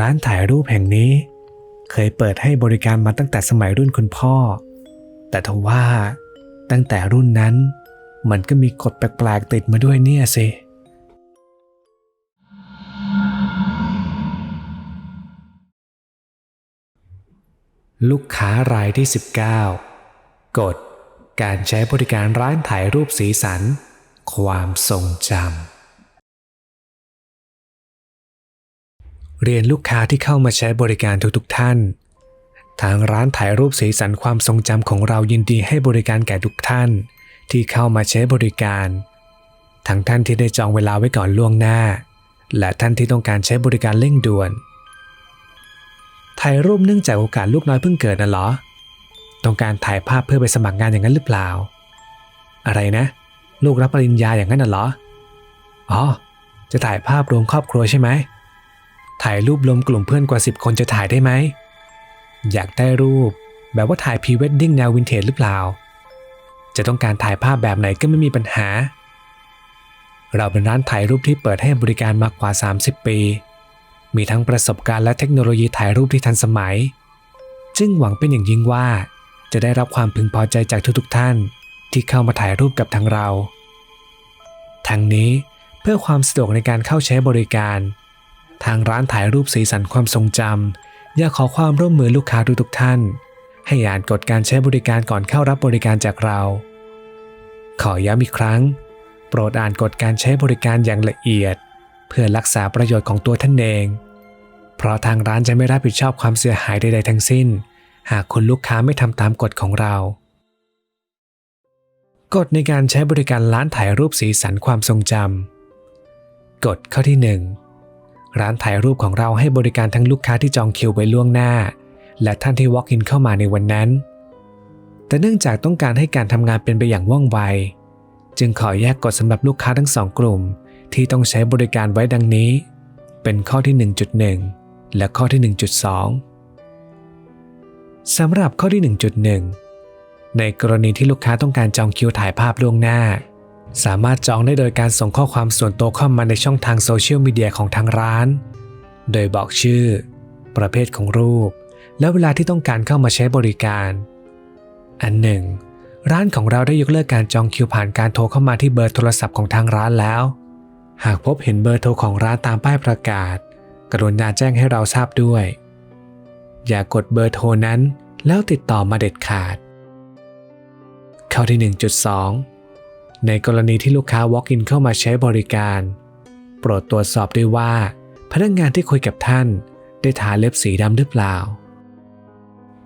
ร้านถ่ายรูปแห่งนี้ เคยเปิดให้บริการมาตั้งแต่สมัยรุ่นคุณพ่อ แต่ทว่าตั้งแต่รุ่นนั้น มันก็มีกฎแปลกๆติดมาด้วยเนี่ยสิลูกค้ารายที่ 19 กฎ การใช้บริการร้านถ่ายรูปสีสัน ความทรงจำ เรียนลูกค้าที่เข้ามาใช้บริการทุกๆท่าน ทางร้านถ่ายรูปสีสันความทรงจำของเรายินดีให้บริการแก่ทุกท่าน ที่เข้ามาใช้บริการ ทั้งท่านที่ได้จองเวลาไว้ก่อนล่วงหน้า และท่านที่ต้องการใช้บริการเร่งด่วน ถ่ายรูปเนื่องจากโอกาสลูกน้อยเพิ่งเกิดน่ะเหรอ ต้องการถ่ายภาพเพื่อไปสมัครงานอย่างนั้นหรือเปล่า อะไรนะ ลูกรับปริญญาอย่างนั้นน่ะเหรอ อ๋อ จะถ่ายภาพรวมครอบครัวใช่ไหม ถ่ายรูปรวมกลุ่มเพื่อนกว่า 10 คนจะถ่ายได้ไหม อยากได้รูปแบบว่าถ่ายพรีเวดดิ้งแนววินเทจหรือเปล่า จะต้องการถ่ายภาพแบบไหนก็ไม่มีปัญหา เราเป็นร้านถ่ายรูปที่เปิดให้บริการมากกว่า 30 ปี มีทั้งประสบการณ์และเทคโนโลยีถ่ายรูปที่ทันสมัย จึงหวังเป็นอย่างยิ่งว่าจะได้รับความพึงพอใจจากทุกๆท่าน ที่เข้ามาถ่ายรูปกับทางเรา ทั้งนี้เพื่อความสะดวกในการเข้าใช้บริการ ทางร้านถ่ายรูปสีสันความทรงจำอยากขอความร่วมมือลูกค้าทุกท่าน ให้อ่านกฎการใช้บริการก่อนเข้ารับบริการจากเรา ขอย้ำอีกครั้ง โปรดอ่านกฎการใช้บริการอย่างละเอียด เพื่อรักษาประโยชน์ของตัวท่านเอง เพราะทางร้านจะไม่รับผิดชอบความเสียหายใดๆทั้งสิ้น หากคุณลูกค้าไม่ทำตามกฎของเรากฎในการใช้บริการร้านถ่ายรูปสีสันความทรงจำกฎข้อที่ 1 ร้านถ่ายรูปของเราให้บริการทั้งลูกค้าที่จองคิวไว้ล่วงหน้า และท่านที่ walk in เข้ามาในวันนั้น แต่เนื่องจากต้องการให้การทำงานเป็นไปอย่างว่องไว จึงขอแยกกฎสำหรับลูกค้าทั้งสองกลุ่ม ที่ต้องใช้บริการไว้ดังนี้ เป็นข้อที่ 1.1 และข้อที่ 1.2 สำหรับข้อที่ 1.1 ในกรณีที่ลูกค้าต้องการจองคิวถ่ายภาพล่วงหน้า สามารถจองได้โดยการส่งข้อความส่วนตัวเข้ามาในช่องทางโซเชียลมีเดียของทางร้าน โดยบอกชื่อ ประเภทของรูป และเวลาที่ต้องการเข้ามาใช้บริการ อันหนึ่ง ร้านของเราได้ยกเลิกการจองคิวผ่านการโทรเข้ามาที่เบอร์โทรศัพท์ของทางร้านแล้ว หากพบเห็นเบอร์โทรของร้านตามป้ายประกาศ กรุณาแจ้งให้เราทราบด้วย อย่ากดเบอร์โทรนั้น แล้วติดต่อมาเด็ดขาด ข้อที่ 1.2 ในกรณีที่ลูกค้า walk in เข้ามาใช้บริการ โปรดตรวจสอบด้วยว่า พนักงานที่คุยกับท่าน ได้ทาเล็บสีดำหรือเปล่า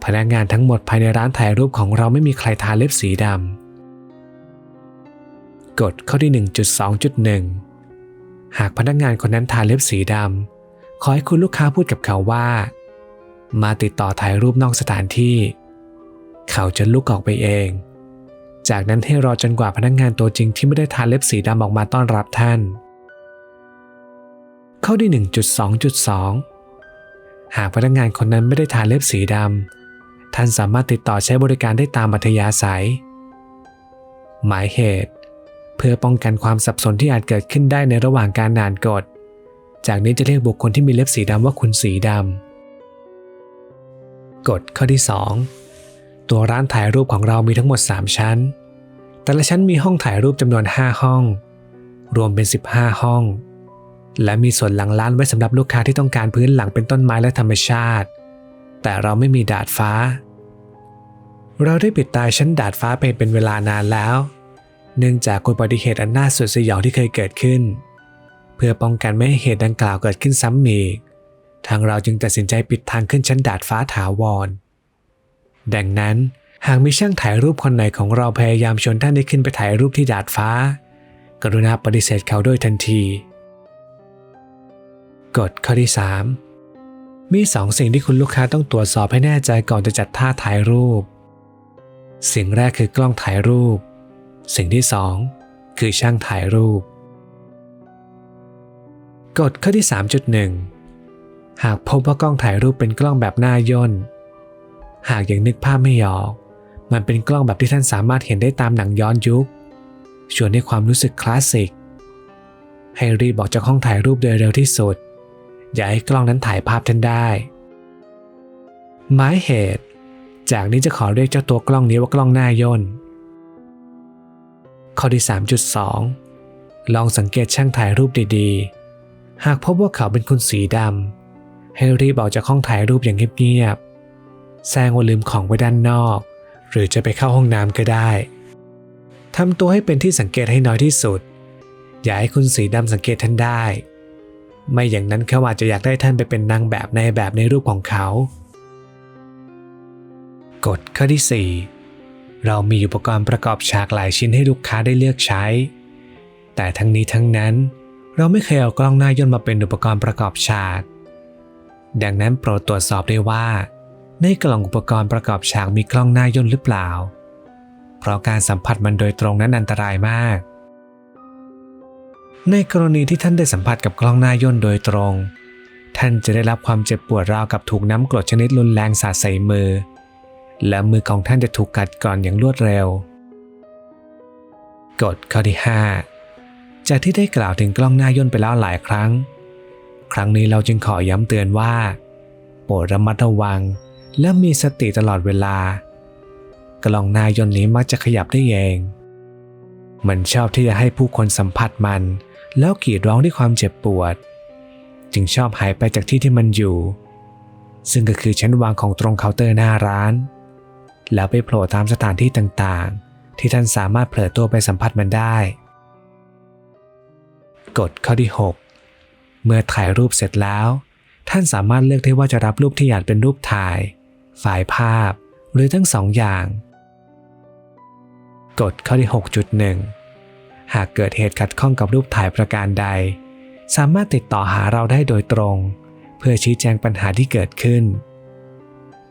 พนักงานทั้งหมดภายในร้านถ่ายรูปของเราไม่มีใครทาเล็บสีดำกฎข้อที่ 1.2.1 หากพนักงานคนนั้นทาเล็บสีดำขอให้คุณลูกค้าพูดกับเขาว่า มาติดต่อถ่ายรูปนอกสถานที่ เขาจะลุกออกไปเอง จากนั้นให้รอจนกว่าพนักงานตัวจริงที่ไม่ได้ทาเล็บสีดำออกมาต้อนรับท่าน ข้อที่ 1.2.2 หากพนักงานคนนั้นไม่ได้ทาเล็บสีดำท่านสามารถติดต่อใช้บริการได้ตามอัธยาศัย หมายเหตุ เพื่อป้องกันความสับสนที่อาจเกิดขึ้นได้ในระหว่างการอ่านกฎ จากนี้จะเรียกบุคคลที่มีเล็บสีดำว่าคุณสีดำกฎข้อที่ 2 ตัวร้านถ่ายรูปของเรามีทั้งหมด 3 ชั้น แต่ละชั้นมีห้องถ่ายรูปจำนวน 5 ห้อง รวมเป็น 15 ห้อง และมีส่วนหลังร้านไว้สำหรับลูกค้าที่ต้องการพื้นหลังเป็นต้นไม้และธรรมชาติ แต่เราไม่มีดาดฟ้า เราได้ปิดตายชั้นดาดฟ้าไปเป็นเวลานานแล้ว เนื่องจากอุบัติเหตุอันน่าสยดสยองที่เคยเกิดขึ้น เพื่อป้องกันไม่ให้เหตุดังกล่าวเกิดขึ้นซ้ำอีกทางเราจึงตัดสินใจปิดทางขึ้นชั้นดาดฟ้าถาวร ดังนั้น หากมีช่างถ่ายรูปคนไหนของเราพยายามชวนท่านให้ขึ้นไปถ่ายรูปที่ดาดฟ้า กรุณาปฏิเสธเขาด้วยทันที กฎข้อที่ 3 มีสองสิ่งที่คุณลูกค้าต้องตรวจสอบให้แน่ใจก่อนจะจัดท่าถ่ายรูป สิ่งแรกคือกล้องถ่ายรูป สิ่งที่สองคือช่างถ่ายรูป กฎข้อที่ 3.1หากพบว่ากล้องถ่ายรูปเป็นกล้องแบบหน้าย่น หากยังนึกภาพไม่ออก มันเป็นกล้องแบบที่ท่านสามารถเห็นได้ตามหนังย้อนยุค ชวนให้ความรู้สึกคลาสสิก ให้รีบบอกจากห้องถ่ายรูปโดยเร็วที่สุด อย่าให้กล้องนั้นถ่ายภาพท่านได้ หมายเหตุ จากนี้จะขอเรียกเจ้าตัวกล้องนี้ว่ากล้องหน้าย่น ข้อที่ 3.2 ลองสังเกตช่างถ่ายรูปดีๆ หากพบว่าเขาเป็นคนสีดำให้รีบออกจากห้องถ่ายรูปอย่างเงียบๆ แซงว่าลืมของไว้ด้านนอก หรือจะไปเข้าห้องน้ำก็ได้ทำตัวให้เป็นที่สังเกตให้น้อยที่สุด อย่าให้คุณสีดำสังเกตท่านได้ ไม่อย่างนั้นเขาอาจจะอยากได้ท่านไปเป็นนางแบบในแบบในรูปของเขา กฎข้อที่ 4 เรามีอุปกรณ์ประกอบฉากหลายชิ้นให้ลูกค้าได้เลือกใช้ แต่ทั้งนี้ทั้งนั้น เราไม่เคยเอากล้องหน้าย่นมาเป็นอุปกรณ์ประกอบฉาก ดังนั้นโปรดตรวจสอบด้วยว่า ในกล่องอุปกรณ์ประกอบฉากมีกล้องหน้าย่นหรือเปล่า เพราะการสัมผัสมันโดยตรงนั้นอันตรายมาก ในกรณีที่ท่านได้สัมผัสกับกล้องหน้าย่นโดยตรง ท่านจะได้รับความเจ็บปวดราวกับถูกน้ำกรดชนิดรุนแรงสาดใส่มือ และมือของท่านจะถูกกัดก่อนอย่างรวดเร็ว กฎข้อที่ 5 จากที่ได้กล่าวถึงกล้องหน้าย่นไปแล้วหลายครั้ง ครั้งนี้เราจึงขอย้ำเตือนว่า โปรดระมัดระวัง และมีสติตลอดเวลา กล้องหน้ายนนี้มักจะขยับได้เอง มันชอบที่จะให้ผู้คนสัมผัสมัน แล้วกรีดร้องด้วยความเจ็บปวด จึงชอบหายไปจากที่ที่มันอยู่ ซึ่งก็คือชั้นวางของตรงเคาน์เตอร์หน้าร้าน แล้วไปโผล่ตามสถานที่ต่างๆ ที่ท่านสามารถเผลอตัวไปสัมผัสมันได้กฎข้อที่ 6 เมื่อถ่ายรูปเสร็จแล้ว ท่านสามารถเลือกได้ว่าจะรับรูปที่อยากเป็นรูปถ่าย ไฟล์ภาพ หรือทั้งสองอย่าง กฎข้อที่ 6.1 หากเกิดเหตุขัดข้องกับรูปถ่ายประการใด สามารถติดต่อหาเราได้โดยตรง เพื่อชี้แจงปัญหาที่เกิดขึ้น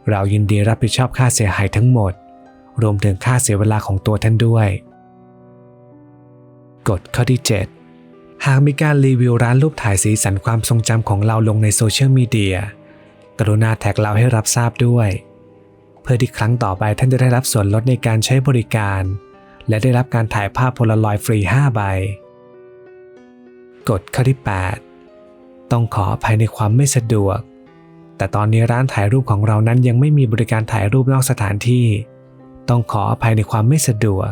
เรายินดีรับผิดชอบค่าเสียหายทั้งหมด รวมถึงค่าเสียเวลาของตัวท่านด้วยกฎข้อที่ 7 หากมีการรีวิวร้านรูปถ่ายสีสันความทรงจำของเราลงในโซเชียลมีเดีย กรุณาแท็กเราให้รับทราบด้วย เพื่อที่ครั้งต่อไปท่านจะได้รับส่วนลดในการใช้บริการ และได้รับการถ่ายภาพโพลารอยด์ฟรี 5 ใบ กฎข้อที่ 8 ต้องขออภัยในความไม่สะดวก แต่ตอนนี้ร้านถ่ายรูปของเรานั้นยังไม่มีบริการถ่ายรูปนอกสถานที่ ต้องขออภัยในความไม่สะดวก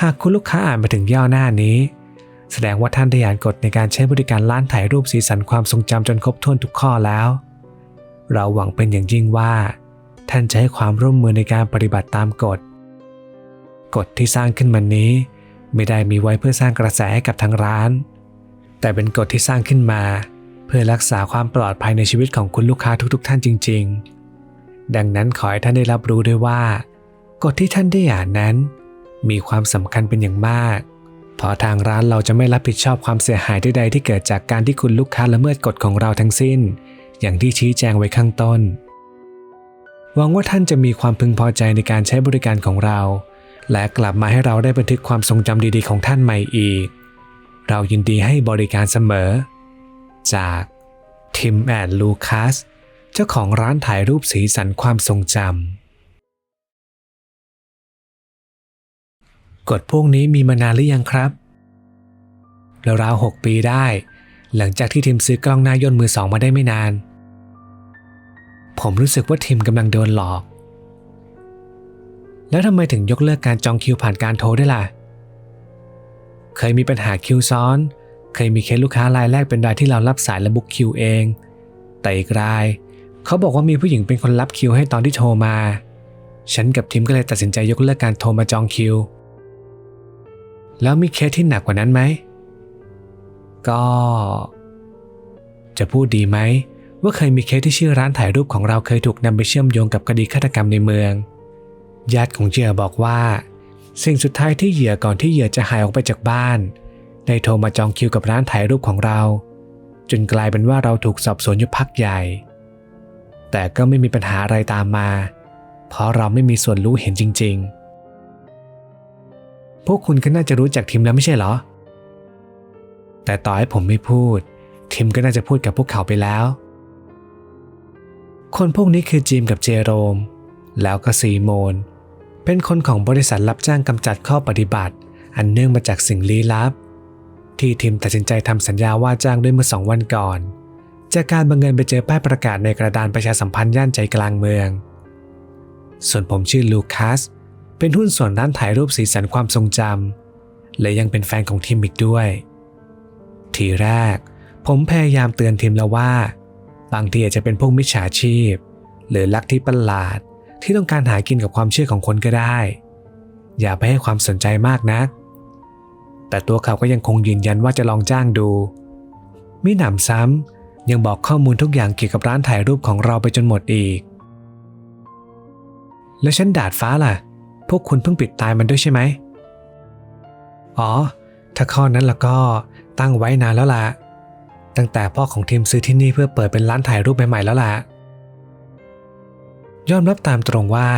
หากคุณลูกค้าอ่านมาถึงย่อหน้านี้ แสดงว่าท่านได้อ่านกฎในการใช้บริการร้านถ่ายรูปสีสันความทรงจำจนครบถ้วนทุกข้อแล้ว เราหวังเป็นอย่างยิ่งว่า ท่านจะให้ความร่วมมือในการปฏิบัติตามกฎ กฎที่สร้างขึ้นมานี้ ไม่ได้มีไว้เพื่อสร้างกระแสให้กับทางร้าน แต่เป็นกฎที่สร้างขึ้นมา เพื่อรักษาความปลอดภัยในชีวิตของคุณลูกค้าทุก ๆ ท่านจริง ๆ ดังนั้นขอให้ท่านได้รับรู้ด้วยว่ากฎที่ท่านได้อ่านนั้น มีความสำคัญเป็นอย่างมาก เพราะทางร้านเราจะไม่รับผิดชอบความเสียหายใดๆที่เกิดจากการที่คุณลูกค้าละเมิดกฎของเราทั้งสิ้น อย่างที่ชี้แจงไว้ข้างต้น หวังว่าท่านจะมีความพึงพอใจในการใช้บริการของเรา และกลับมาให้เราได้บันทึกความทรงจำดีๆของท่านใหม่อีก เรายินดีให้บริการเสมอ จากทิมแอนลูคัสเจ้าของร้านถ่ายรูปสีสันความทรงจำ กฎพวกนี้มีมานานหรือยังครับราวๆหกปีได้ หลังจากที่ทีมซื้อกล้องหน้าย่นมือสองมาได้ไม่นาน ผมรู้สึกว่าทีมกำลังโดนหลอก แล้วทำไมถึงยกเลิกการจองคิวผ่านการโทรได้ล่ะ เคยมีปัญหาคิวซ้อน เคยมีเคสลูกค้ารายแรกเป็นรายที่เรารับสายและบุกคิวเอง แต่อีกราย เขาบอกว่ามีผู้หญิงเป็นคนรับคิวให้ตอนที่โทรมา ฉันกับทีมก็เลยตัดสินใจยกเลิกการโทรมาจองคิว แล้วมีเคสที่หนักกว่านั้นไหม ก็ จะพูดดีไหม ว่าเคยมีเคสที่ชื่อร้านถ่ายรูปของเราเคยถูกนำไปเชื่อมโยงกับคดีฆาตกรรมในเมือง ญาติของเหยื่อบอกว่า สิ่งสุดท้ายที่เหยื่อก่อนที่เหยื่อจะหายออกไปจากบ้านได้โทรมาจองคิวกับร้านถ่ายรูปของเรา จนกลายเป็นว่าเราถูกสอบสวนอยู่พักใหญ่ แต่ก็ไม่มีปัญหาอะไรตามมา เพราะเราไม่มีส่วนรู้เห็นจริง ๆ พวกคุณก็น่าจะรู้จักทีมแล้วไม่ใช่เหรอ แต่ต่อให้ผมไม่พูดทีมก็น่าจะพูดกับพวกเขาไปแล้ว คนพวกนี้คือจิมกับเจโรม แล้วก็ซีโมน เป็นคนของบริษัทรับจ้างกำจัดข้อปฏิบัติ อันเนื่องมาจากสิ่งลี้ลับ ที่ทีมตัดสินใจทำสัญญาว่าจ้างด้วยเมื่อสองวันก่อน จากการบังเอิญไปเจอป้ายประกาศในกระดานประชาสัมพันธ์ย่านใจกลางเมือง ส่วนผมชื่อลูคัสเเป็นหุ้นส่วนร้านถ่ายรูปสีสันความทรงจำและยังเป็นแฟนของทีมอีกด้วย ทีแรก ผมพยายามเตือนทีมแล้วว่า บางทีอาจจะเป็นพวกมิจฉาชีพ หรือลักที่ประหลาดที่ต้องการหากินกับความเชื่อของคนก็ได้ อย่าไปให้ความสนใจมากนัก แต่ตัวเขาก็ยังคงยืนยันว่าจะลองจ้างดูมิหนำซ้ำยังบอกข้อมูลทุกอย่างเกี่ยวกับร้านถ่ายรูปของเราไปจนหมดอีก แล้วชั้นดาดฟ้าล่ะ พวกคุณเพิ่งปิดตายมันด้วยใช่ไหม อ๋อ ถ้าข้อนั้นแล้วก็ตั้งไว้นานแล้วล่ะ ตั้งแต่พ่อของทีมซื้อที่นี่เพื่อเปิดเป็นร้านถ่ายรูปใหม่ๆแล้วล่ะ ยอมรับตามตรงว่า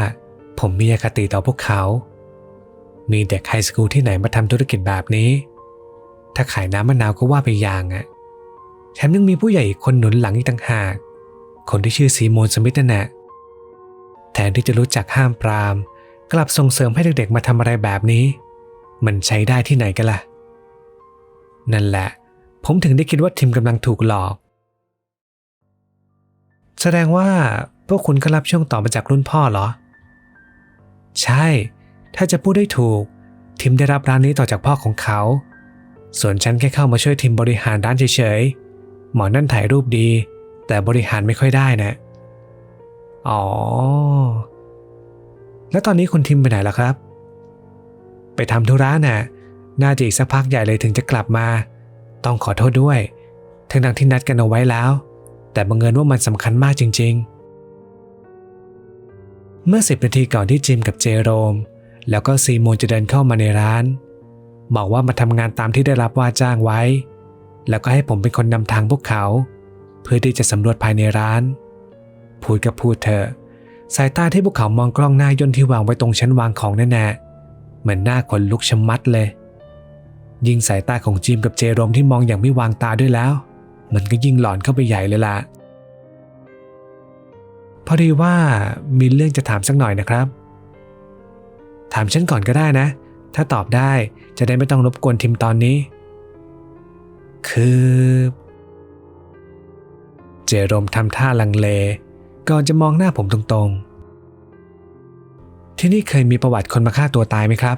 ผมมีอคติต่อพวกเขา มีเด็กไฮสคูลที่ไหนมาทำธุรกิจแบบนี้ ถ้าขายน้ำมะนาวก็ว่าไปอย่างอะแถมยังมีผู้ใหญ่อีกคนหนุนหลังอีกต่างหาก คนที่ชื่อซีโมนสมิธนั่นแหละแทนที่จะรู้จักห้ามปราม กลับส่งเสริมให้เด็กๆมาทำอะไรแบบนี้ มันใช้ได้ที่ไหนกันล่ะ นั่นแหละ ผมถึงได้คิดว่าทีมกำลังถูกหลอก แสดงว่าพวกคุณก็รับช่วงต่อมาจากรุ่นพ่อเหรอ ใช่ ถ้าจะพูดได้ถูกทีมได้รับร้านนี้ต่อจากพ่อของเขา ส่วนฉันแค่เข้ามาช่วยทีมบริหารร้านเฉยๆ หมอนั่นถ่ายรูปดี แต่บริหารไม่ค่อยได้นะ อ๋อ แล้วตอนนี้คุณทิมไปไหนล่ะครับ ไปทำธุระน่ะ น่าจะอีกสักพักใหญ่เลยถึงจะกลับมา ต้องขอโทษด้วย ทั้งๆที่นัดกันเอาไว้แล้ว แต่บังเอิญว่ามันสำคัญมากจริง ๆ เมื่อสิบนาทีก่อนที่จิมกับเจโรม แล้วก็ซีโมนจะเดินเข้ามาในร้าน บอกว่ามาทำงานตามที่ได้รับว่าจ้างไว้ แล้วก็ให้ผมเป็นคนนำทางพวกเขา เพื่อที่จะสำรวจภายในร้าน พูดกับพูดเถอะ สายตาที่พวกเขามองกล้องหน้ายนต์ที่วางไว้ตรงชั้นวางของแน่ๆเหมือนหน้าขนลุกชะมัดเลย ยิ่งสายตาของจิมกับเจโรมที่มองอย่างไม่วางตาด้วยแล้ว มันก็ยิ่งหลอนเข้าไปใหญ่เลยล่ะพอดีว่ามีเรื่องจะถามสักหน่อยนะครับ ถามฉันก่อนก็ได้นะ ถ้าตอบได้จะได้ไม่ต้องรบกวนทีมตอนนี้ คือ เจโรมทำท่าลังเล ก่อนจะมองหน้าผมตรงๆ ที่นี่เคยมีประวัติคนมาฆ่าตัวตายไหมครับ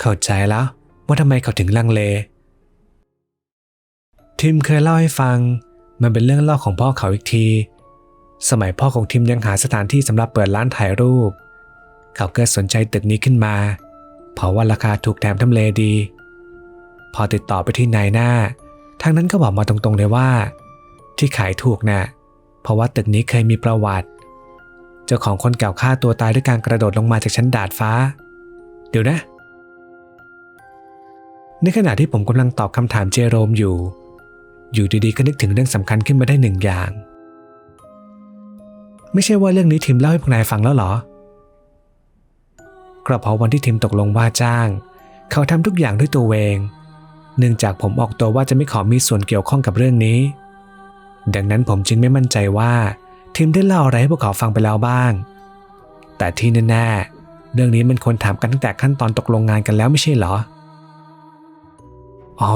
เข้าใจแล้วว่าทำไมเขาถึงลังเล ทิมเคยเล่าให้ฟัง มันเป็นเรื่องเล่าของพ่อเขาอีกที สมัยพ่อของทิมยังหาสถานที่สำหรับเปิดร้านถ่ายรูป เขาเกิดสนใจตึกนี้ขึ้นมา เพราะว่าราคาถูกแถมทำเลดี พอติดต่อไปที่นายหน้า ทางนั้นก็บอกมาตรงๆเลยว่า ที่ขายถูกนะ่ะ เพราะว่าตึกนี้เคยมีประวัติ เจ้าของคนเก่าฆ่าตัวตายด้วยการกระโดดลงมาจากชั้นดาดฟ้า เดี๋ยวนะ ในขณะที่ผมกำลังตอบคำถามเจโรมอยู่ อยู่ดีๆก็นึกถึงเรื่องสำคัญขึ้นมาได้หนึ่งอย่าง ไม่ใช่ว่าเรื่องนี้ทีมเล่าให้พวกนายฟังแล้วเหรอ กระเพาะวันที่ทีมตกลงว่าจ้าง เขาทำทุกอย่างด้วยตัวเอง เนื่องจากผมออกตัวว่าจะไม่ขอมีส่วนเกี่ยวข้องกับเรื่องนี้ ดังนั้นผมจึงไม่มั่นใจว่าทีมได้เล่าอะไรให้พวกเขาฟังไปแล้วบ้าง แต่ที่แน่ๆเรื่องนี้มันควรถามกันตั้งแต่ขั้นตอนตกลงงานกันแล้วไม่ใช่เหรอ อ๋อ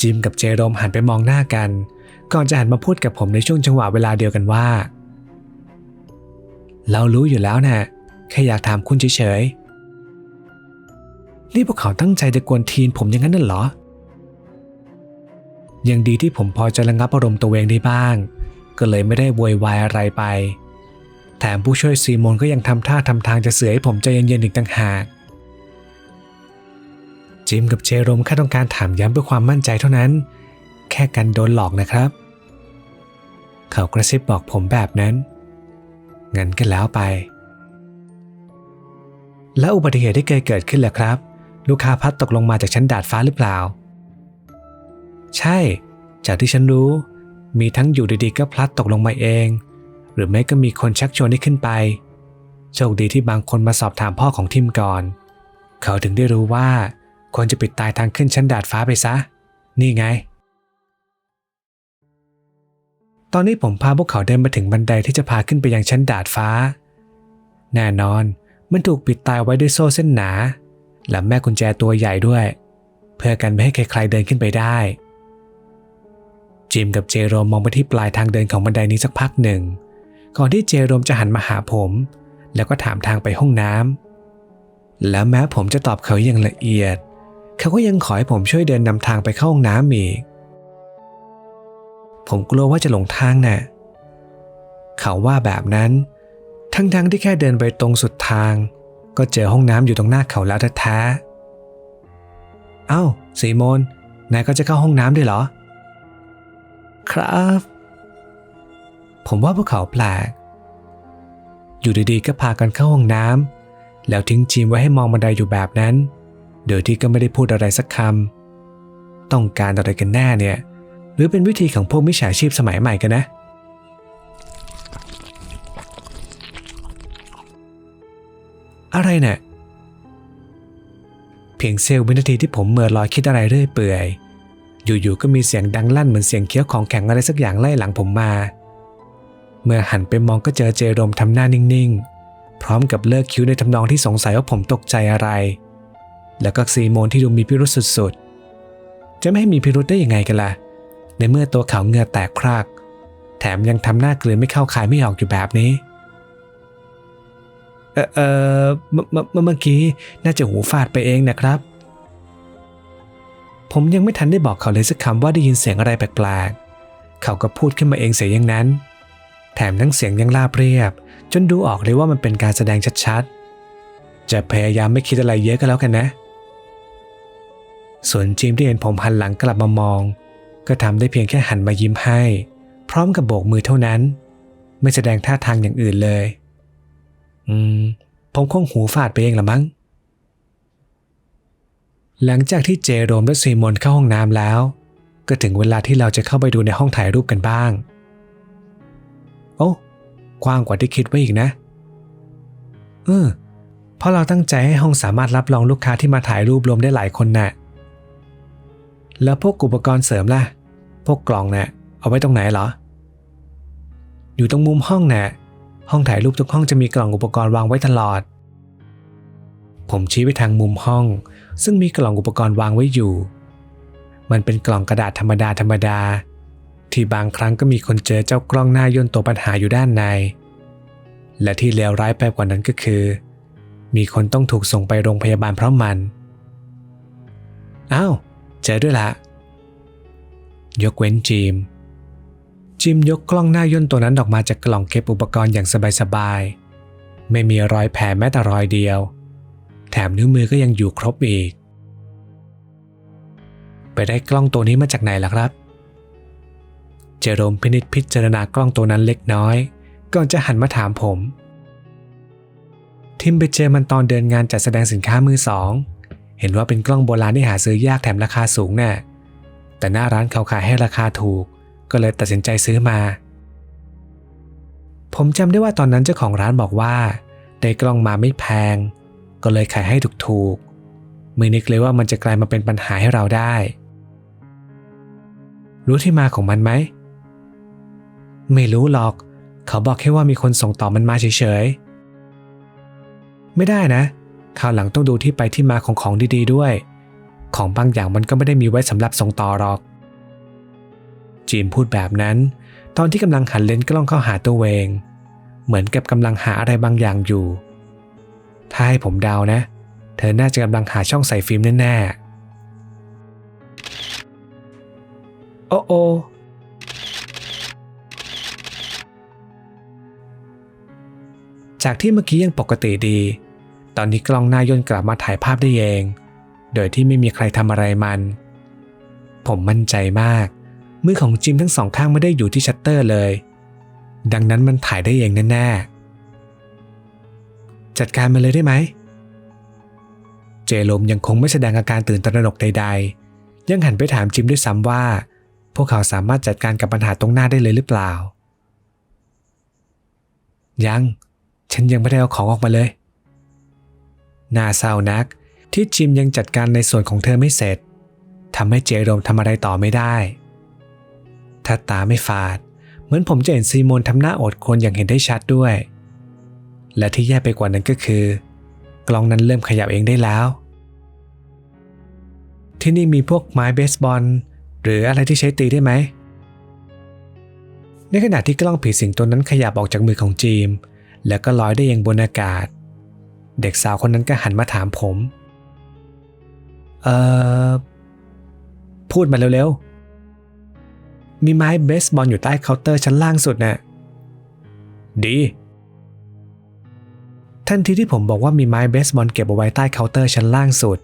จิมกับเจโรมหันไปมองหน้ากัน ก่อนจะหันมาพูดกับผมในช่วงจังหวะเวลาเดียวกันว่า เรารู้อยู่แล้วนะแค่อยากถามคุณเฉยๆนี่พวกเขาตั้งใจจะกวนทีนผมอย่างนั้นน่ะเหรอ ยังดีที่ผมพอจะระงับอารมณ์ตัวเองได้บ้าง ก็เลยไม่ได้โวยวายอะไรไป แถมผู้ช่วยซีโมนก็ยังทำท่าทำทางจะเสือให้ผมใจเย็นๆอีกต่างหาก จิมกับเจโรมแค่ต้องการถามย้ำเพื่อความมั่นใจเท่านั้น แค่กันโดนหลอกนะครับ เขากระซิบบอกผมแบบนั้น งั้นก็แล้วไป แล้วอุบัติเหตุที่เคยเกิดขึ้นแหละครับ ลูกค้าพัดตกลงมาจากชั้นดาดฟ้าหรือเปล่า ใช่ จากที่ฉันรู้ มีทั้งอยู่ดีๆก็พลัดตกลงมาเอง หรือไม่ก็มีคนชักชวนให้ขึ้นไป โชคดีที่บางคนมาสอบถามพ่อของทิมก่อน เขาถึงได้รู้ว่าควรจะปิดตายทางขึ้นชั้นดาดฟ้าไปซะ นี่ไง ตอนนี้ผมพาพวกเขาเดินมาถึงบันไดที่จะพาขึ้นไปยังชั้นดาดฟ้า แน่นอนมันถูกปิดตายไว้ด้วยโซ่เส้นหนา และแม่กุญแจตัวใหญ่ด้วย เพื่อกันไม่ให้ใครๆเดินขึ้นไปได้ จิมกับเจโรมมองไปที่ปลายทางเดินของบันไดนี้สักพักหนึ่ง ก่อนที่เจโรมจะหันมาหาผม แล้วก็ถามทางไปห้องน้ำแล้วแม้ผมจะตอบเขาอย่างละเอียด เขาก็ยังขอให้ผมช่วยเดินนำทางไปเข้าห้องน้ำอีก ผมกลัวว่าจะหลงทางน่ะเขาว่าแบบนั้น ทั้งๆที่แค่เดินไปตรงสุดทาง ก็เจอห้องน้ำอยู่ตรงหน้าเขาแล้วแท้ๆเอ้าสีโมนนายก็จะเข้าห้องน้ำด้วยเหรอ ครับ ผมว่าพวกเขาแปลก อยู่ดีๆก็พากันเข้าห้องน้ำแล้วทิ้งจีมไว้ให้มองบันไดอยู่แบบนั้น โดยที่ก็ไม่ได้พูดอะไรสักคำต้องการอะไรกันแน่เนี่ย หรือเป็นวิธีของพวกมิจฉาชีพสมัยใหม่กันนะอะไรเนะ่ยเพียงเซลล์วินาทีที่ผมเมื่อลอยคิดอะไรเรื่อยเปื่อย อยู่ๆก็มีเสียงดังลั่นเหมือนเสียงเคี้ยวของแข็งอะไรสักอย่างไล่หลังผมมา เมื่อหันไปมองก็เจอเจโรมทำหน้านิ่งๆ พร้อมกับเลิกคิ้วในทำนองที่สงสัยว่าผมตกใจอะไร แล้วก็ซีโมนที่ดูมีพิรุษสุดๆ จะไม่ให้มีพิรุษได้ยังไงกันล่ะ ในเมื่อตัวเขาเหงื่อแตกคราก แถมยังทำหน้าเกลืนไม่เข้าคายไม่ออกอยู่แบบนี้เออเออเมื่อเมื่อกี้น่าจะหูฟาดไปเองนะครับ ผมยังไม่ทันได้บอกเขาเลยสักคำว่าได้ยินเสียงอะไรแปลกๆ เขาก็พูดขึ้นมาเองเสียอย่างนั้น แถมทั้งเสียงยังราบเรียบ จนดูออกเลยว่ามันเป็นการแสดงชัดๆ จะพยายามไม่คิดอะไรเยอะก็แล้วกันนะ ส่วนจิมที่เห็นผมหันหลังกลับมามอง ก็ทำได้เพียงแค่หันมายิ้มให้ พร้อมกับโบกมือเท่านั้น ไม่แสดงท่าทางอย่างอื่นเลย อืม ผมคงหูฝาดไปเองละมั้ง หลังจากที่เจโรมและซีมอนเข้าห้องน้ำแล้ว ก็ถึงเวลาที่เราจะเข้าไปดูในห้องถ่ายรูปกันบ้าง โอ้กว้างกว่าที่คิดไว้อีกนะ เออเพราะเราตั้งใจให้ห้องสามารถรับรองลูกค้าที่มาถ่ายรูปรวมได้หลายคนน่ะ แล้วพวกอุปกรณ์เสริมล่ะ พวกกล่องน่ะ เอาไว้ตรงไหนเหรอ อยู่ตรงมุมห้องน่ะ ห้องถ่ายรูปทุกห้องจะมีกล่องอุปกรณ์วางไว้ตลอด ผมชี้ไปทางมุมห้อง ซึ่งมีกล่องอุปกรณ์วางไว้อยู่ มันเป็นกล่องกระดาษธรรมดาธรรมดา ที่บางครั้งก็มีคนเจอเจ้ากล้องหน้าย่นตัวปัญหาอยู่ด้านใน และที่เลวร้ายไปกว่านั้นก็คือ มีคนต้องถูกส่งไปโรงพยาบาลเพราะมันอ้าวเจอด้วยละยกเว้นจิมจิมยกกล้องหน้าย่นตัวนั้นออกมาจากกล่องเก็บอุปกรณ์อย่างสบายๆไม่มีรอยแผลแม้แต่รอยเดียว แถมนิ้วมือก็ยังอยู่ครบอีก ไปได้กล้องตัวนี้มาจากไหนล่ะครับ เจโรมพินิจพิจารณากล้องตัวนั้นเล็กน้อย ก่อนจะหันมาถามผม ทิมไปเจอมันตอนเดินงานจัดแสดงสินค้ามือสอง เห็นว่าเป็นกล้องโบราณที่หาซื้อยากแถมราคาสูงแน่ะแต่หน้าร้านเขาขายให้ราคาถูก ก็เลยตัดสินใจซื้อมา ผมจำได้ว่าตอนนั้นเจ้าของร้านบอกว่า ได้กล้องมาไม่แพง ก็เลยขายให้ถูกๆไม่นึกเลยว่ามันจะกลายมาเป็นปัญหาให้เราได้ รู้ที่มาของมันไหม ไม่รู้หรอก เขาบอกแค่ว่ามีคนส่งต่อมันมาเฉยๆ ไม่ได้นะคราวหลังต้องดูที่ไปที่มาของของดีๆด้วย ของบางอย่างมันก็ไม่ได้มีไว้สำหรับส่งต่อหรอก จีมพูดแบบนั้น ตอนที่กำลังหันเลนส์กล้องเข้าหาตัวเอง เหมือนกับกำลังหาอะไรบางอย่างอยู่ ถ้าให้ผมเดานะ เธอน่าจะกำลังหาช่องใส่ฟิล์มแน่ๆ โอ้โอจากที่เมื่อกี้ยังปกติดี ตอนนี้กล้องหน้าย่นกลับมาถ่ายภาพได้เอง โดยที่ไม่มีใครทำอะไรมัน ผมมั่นใจมาก มือของจิมทั้งสองข้างไม่ได้อยู่ที่ชัตเตอร์เลย ดังนั้นมันถ่ายได้เองแน่ๆ จัดการมันเลยได้ไหม เจโรมยังคงไม่แสดงอาการตื่นตระหนกใด ๆ ยังหันไปถามจิมด้วยซ้ำว่า พวกเขาสามารถจัดการกับปัญหาตรงหน้าได้เลยหรือเปล่า ยัง ฉันยังไม่ได้เอาของออกมาเลย น่าเศร้านักที่จิมยังจัดการในส่วนของเธอไม่เสร็จทำให้เจโรมทำอะไรต่อไม่ได้ ถ้าตาไม่ฝาด เหมือนผมจะเห็นซีโมนทำหน้าอดคนอย่างเห็นได้ชัดด้วย และที่แย่ไปกว่านั้นก็คือ กล้องนั้นเริ่มขยับเองได้แล้ว ที่นี่มีพวกไม้เบสบอล หรืออะไรที่ใช้ตีได้ไหม ในขณะที่กล้องผีสิงตัวนั้นขยับออกจากมือของจีม แล้วก็ลอยได้เองบนอากาศ เด็กสาวคนนั้นก็หันมาถามผม เอ่อ พูดมาเร็วๆ มีไม้เบสบอลอยู่ใต้เคาน์เตอร์ชั้นล่างสุดน่ะดี ทันทีที่ผมบอกว่ามีไม้เบสบอลเก็บเอาไว้ใต้เคาน์เตอร์ชั้นล่างสุด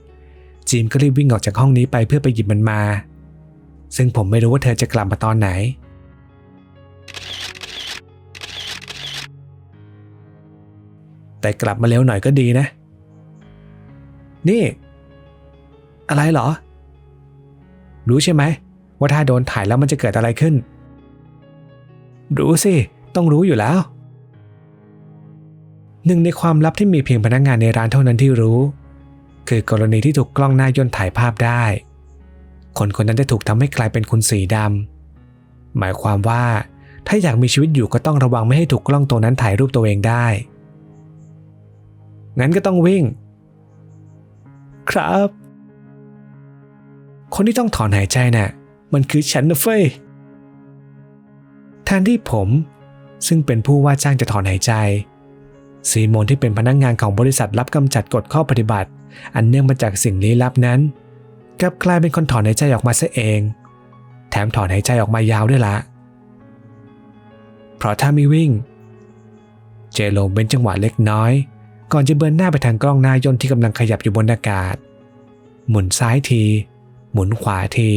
จีมก็รีบวิ่งออกจากห้องนี้ไปเพื่อไปหยิบมันมา ซึ่งผมไม่รู้ว่าเธอจะกลับมาตอนไหน แต่กลับมาเร็วหน่อยก็ดีนะ นี่ อะไรเหรอ รู้ใช่ไหม ว่าถ้าโดนถ่ายแล้วมันจะเกิดอะไรขึ้น รู้สิ ต้องรู้อยู่แล้ว หนึ่งในความลับที่มีเพียงพนักงงานในร้านเท่านั้นที่รู้ คือกรณีที่ถูกกล้องหน้าย่นถ่ายภาพได้ คนคนนั้นจะถูกทำให้กลายเป็นคนสีดำหมายความว่า ถ้าอยากมีชีวิตอยู่ก็ต้องระวังไม่ให้ถูกกล้องตัวนั้นถ่ายรูปตัวเองได้ งั้นก็ต้องวิ่ง ครับ คนที่ต้องถอนหายใจน่ะ มันคือฉันนะเฟ้ยแทนที่ผมซึ่งเป็นผู้ว่าจ้างจะถอนหายใจ ซีโมนที่เป็นพนักงงานของบริษัทรับกำจัดกฎข้อปฏิบัติ อันเนื่องมาจากสิ่งลี้ลับนั้น กลับกลายเป็นคนถอนหายใจออกมาซะเอง แถมถอนหายใจออกมายาวด้วยละเพราะถ้าไม่วิ่ง เจโรมเป็นจังหวะเล็กน้อย ก่อนจะเบินหน้าไปทางกล้องหน้ายนต์ที่กำลังขยับอยู่บนอากาศ หมุนซ้ายที หมุนขวาที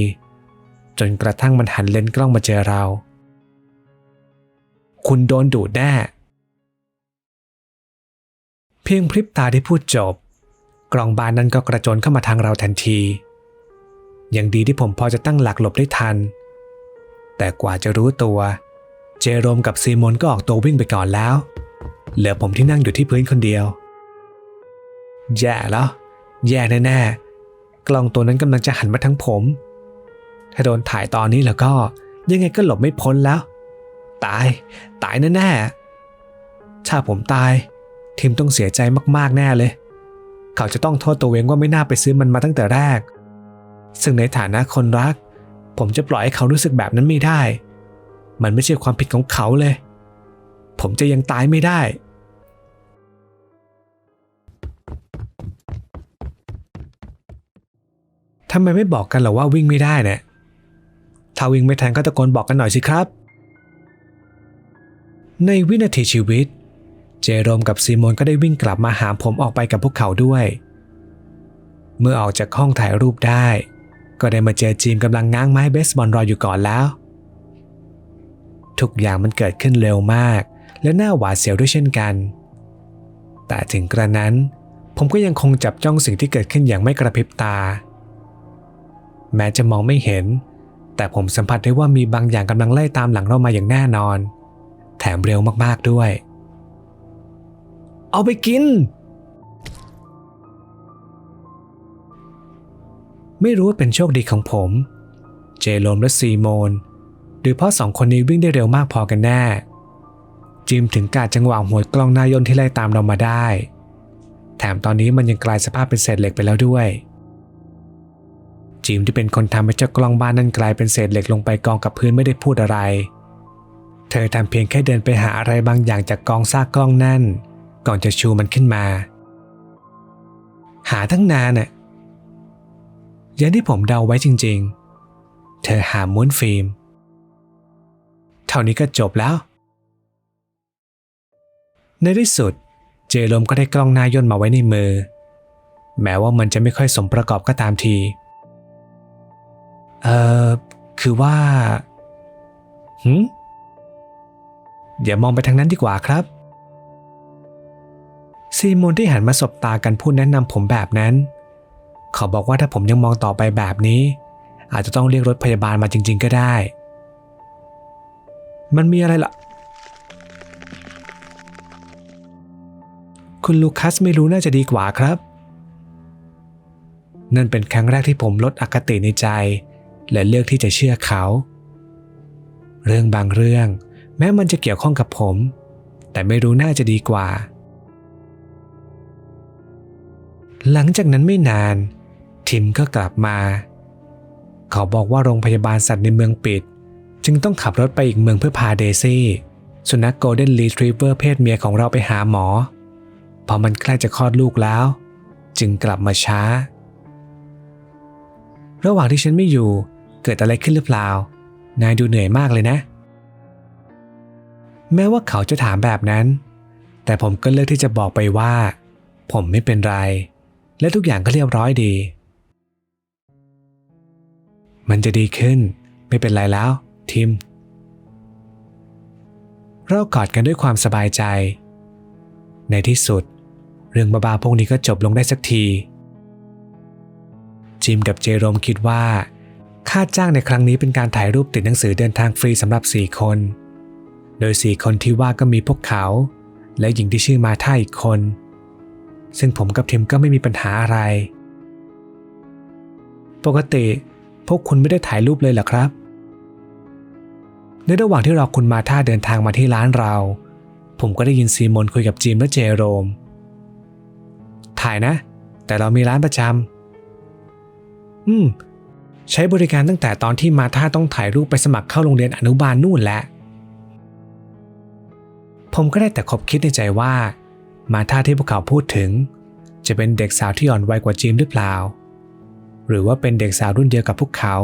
จนกระทั่งมันหันเลนส์กล้องมาเจอเรา คุณโดนดูดแน่ พียงพริบตาที่พูดจบ กล่องบานนั้นก็กระโจนเข้ามาทางเราทันที ยังดีที่ผมพอจะตั้งหลักหลบได้ทัน แต่กว่าจะรู้ตัว เจโรมกับซีโมนก็ออกตัววิ่งไปก่อนแล้ว เหลือผมที่นั่งอยู่ที่พื้นคนเดียว แย่แล้ว แย่แน่ๆ กล้องตัวนั้นกำลังจะหันมาทั้งผม ถ้าโดนถ่ายตอนนี้แล้วก็ยังไงก็หลบไม่พ้นแล้ว ตาย ตายแน่ๆ ถ้าผมตาย ทีมต้องเสียใจมากๆแน่เลย เขาจะต้องโทษตัวเองว่าไม่น่าไปซื้อมันมาตั้งแต่แรก ซึ่งในฐานะคนรัก ผมจะปล่อยให้เขารู้สึกแบบนั้นไม่ได้ มันไม่ใช่ความผิดของเขาเลย ผมจะยังตายไม่ได้ ทำไมไม่บอกกันหรอว่าวิ่งไม่ได้เนี่ย ถ้าวิ่งไม่ทันก็ตะโกนบอกกันหน่อยสิครับ ในวินาทีชีวิต เจโรมกับซีโมนก็ได้วิ่งกลับมาหาผมออกไปกับพวกเขาด้วย เมื่อออกจากห้องถ่ายรูปได้ ก็ได้มาเจอจีมกำลังง้างไม้เบสบอลรออยู่ก่อนแล้ว ทุกอย่างมันเกิดขึ้นเร็วมาก และน่าหวาดเสียวด้วยเช่นกัน แต่ถึงกระนั้น ผมก็ยังคงจับจ้องสิ่งที่เกิดขึ้นอย่างไม่กระพริบตา แม้จะมองไม่เห็น แต่ผมสัมผัสได้ว่ามีบางอย่างกำลังไล่ตามหลังเรามาอย่างแน่นอน แถมเร็วมากๆด้วย เอาไปกิน ไม่รู้ว่าเป็นโชคดีของผม เจโรมและซีโมน หรือเพราะสองคนนี้วิ่งได้เร็วมากพอกันแน่ จิมถึงกาดจังหวะหัวกล้องนายนที่ไล่ตามเรามาได้ แถมตอนนี้มันยังกลายสภาพเป็นเศษเหล็กไปแล้วด้วย จิมที่เป็นคนทำให้เจ้ากล้องบ้านนั่นกลายเป็นเศษเหล็กลงไปกองกับพื้นไม่ได้พูดอะไร เธอทำเพียงแค่เดินไปหาอะไรบางอย่างจากกองซากกล้องนั่น ก่อนจะชูมันขึ้นมา หาทั้งนานน่ะอย่างที่ผมเดาไว้จริง ๆ เธอหาม้วนฟิล์ม เท่านี้ก็จบแล้ว ในที่สุด เจโรมก็ได้กล้องหน้าย่นมาไว้ในมือ แม้ว่ามันจะไม่ค่อยสมประกอบก็ตามที เอ่อ คือว่าหืมอย่ามองไปทางนั้นดีกว่าครับ ซีโมนที่หันมาสบตากันพูดแนะนำผมแบบนั้นเขาบอกว่าถ้าผมยังมองต่อไปแบบนี้ อาจจะต้องเรียกรถพยาบาลมาจริง ๆ ก็ได้ มันมีอะไรล่ะ คุณลูคัสไม่รู้น่าจะดีกว่าครับ นั่นเป็นครั้งแรกที่ผมลดอคติในใจ และเลือกที่จะเชื่อเขา เรื่องบางเรื่อง แม้มันจะเกี่ยวข้องกับผม แต่ไม่รู้น่าจะดีกว่า หลังจากนั้นไม่นาน ทิมก็กลับมา เขาบอกว่าโรงพยาบาลสัตว์ในเมืองปิด จึงต้องขับรถไปอีกเมืองเพื่อพาเดซี่สุนัขโกลเด้นรีทรีเวอร์เพศเมียของเราไปหาหมอ พอมันใกล้จะคลอดลูกแล้ว จึงกลับมาช้า ระหว่างที่ฉันไม่อยู่เกิดอะไรขึ้นหรือเปล่า นายดูเหนื่อยมากเลยนะ แม้ว่าเขาจะถามแบบนั้น แต่ผมก็เลือกที่จะบอกไปว่า ผมไม่เป็นไร และทุกอย่างก็เรียบร้อยดี มันจะดีขึ้น ไม่เป็นไรแล้ว ทิม เรากอดกันด้วยความสบายใจ ในที่สุด เรื่องบ้าๆพวกนี้ก็จบลงได้สักที จิมกับเจโรมคิดว่าค่าจ้างในครั้งนี้เป็นการถ่ายรูปติดหนังสือเดินทางฟรีสำหรับ 4 คน โดย 4 คนที่ว่าก็มีพวกเขา และหญิงที่ชื่อมาท่าอีกคน ซึ่งผมกับทิมก็ไม่มีปัญหาอะไร ปกติพวกคุณไม่ได้ถ่ายรูปเลยเหรอครับ ในระหว่างที่รอคุณมาท่าเดินทางมาที่ร้านเรา ผมก็ได้ยินซีมอนคุยกับจิมและเจโรม ถ่ายนะ แต่เรามีร้านประจำอืม ใช้บริการตั้งแต่ตอนที่มาท่าต้องถ่ายรูปไปสมัครเข้าโรงเรียนอนุบาลนู่นแหละผมก็ได้แต่คบคิดในใจว่า มาท่าที่พวกเขาพูดถึง จะเป็นเด็กสาวที่อ่อนวัยกว่าจิมหรือเปล่า หรือว่าเป็นเด็กสาวรุ่นเดียวกับพวกเขา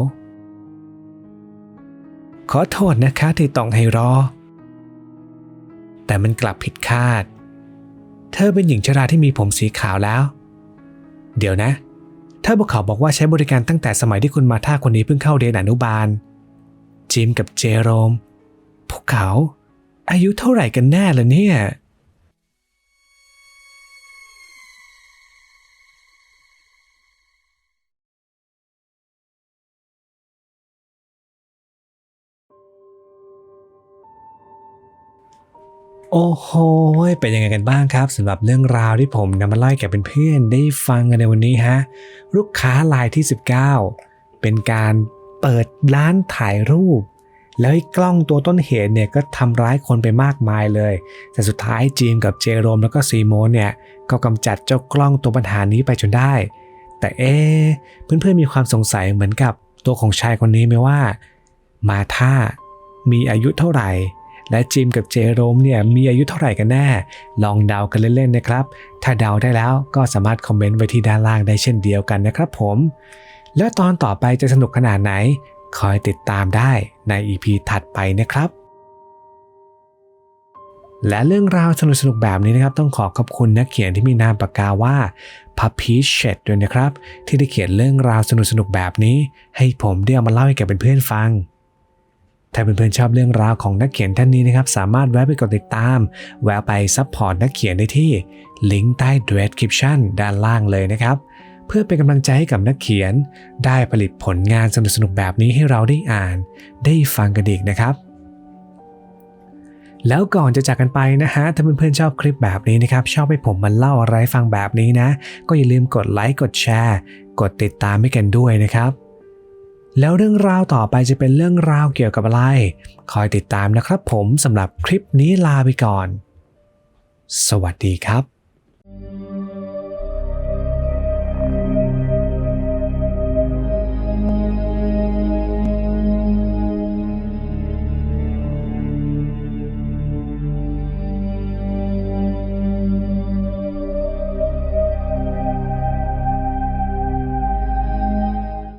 ขอโทษนะคะที่ต้องให้รอ แต่มันกลับผิดคาด เธอเป็นหญิงชราที่มีผมสีขาวแล้ว เดี๋ยวนะ ถ้าพวกเขาบอกว่าใช้บริการตั้งแต่สมัยที่คุณมาท่าคนนี้เพิ่งเข้าเรียนอนุบาล จิมกับเจโรม พวกเขา อายุเท่าไหร่กันแน่ล่ะเนี่ย โอ้โห เป็นยังไงกันบ้างครับสำหรับเรื่องราวที่ผมนำมาเล่าให้แก่เพื่อนๆได้ฟังกันในวันนี้ฮะ ลูกค้ารายที่ 19 เป็นการเปิดร้านถ่ายรูป แล้วไอ้กล้องตัวต้นเหตุเนี่ยก็ทำร้ายคนไปมากมายเลย แต่สุดท้ายจีมกับเจโรมแล้วก็ซีโมนเนี่ย ก็กำจัดเจ้ากล้องตัวปัญหานี้ไปจนได้ แต่เอ๊เพื่อนๆมีความสงสัยเหมือนกับตัวของชายคนนี้ไหมว่า มาท่ามีอายุเท่าไหร่ และจิมกับเจโรมเนี่ยมีอายุเท่าไหร่กันแน่ ลองเดากันเล่นๆนะครับ ถ้าเดาได้แล้วก็สามารถคอมเมนต์ไว้ที่ด้านล่างได้เช่นเดียวกันนะครับผม แล้วตอนต่อไปจะสนุกขนาดไหน คอยติดตามได้ใน EP ถัดไปนะครับและเรื่องราวสนุกๆแบบนี้นะครับ ต้องขอขอบคุณนักเขียนที่มีนามปากกาว่า p u p p y s h e d ด้วยนะครับ ที่ได้เขียนเรื่องราวสนุกๆแบบนี้ ให้ผมได้เอามาเล่าให้แก่เพื่อนๆฟัง ถ้าเพื่อนๆชอบเรื่องราวของนักเขียนท่านนี้นะครับ สามารถแวะไปกดติดตาม แวะไปซัพพอร์ตนักเขียนได้ที่ลิงก์ใต้ description ด้านล่างเลยนะครับ เพื่อเป็นกำลังใจให้กับนักเขียน ได้ผลิตผลงานสนุกๆแบบนี้ให้เราได้อ่าน ได้ฟังกันอีกนะครับแล้วก่อนจะจากกันไปนะฮะ ถ้าเพื่อนๆชอบคลิปแบบนี้นะครับ ชอบให้ผมมาเล่าอะไรฟังแบบนี้นะ ก็อย่าลืมกดไลค์ กดแชร์ กดติดตามให้กันด้วยนะครับ แล้วเรื่องราวต่อไปจะเป็นเรื่องราวเกี่ยวกับอะไร คอยติดตามนะครับผมสำหรับคลิปนี้ลาไปก่อน สวัสดีครับ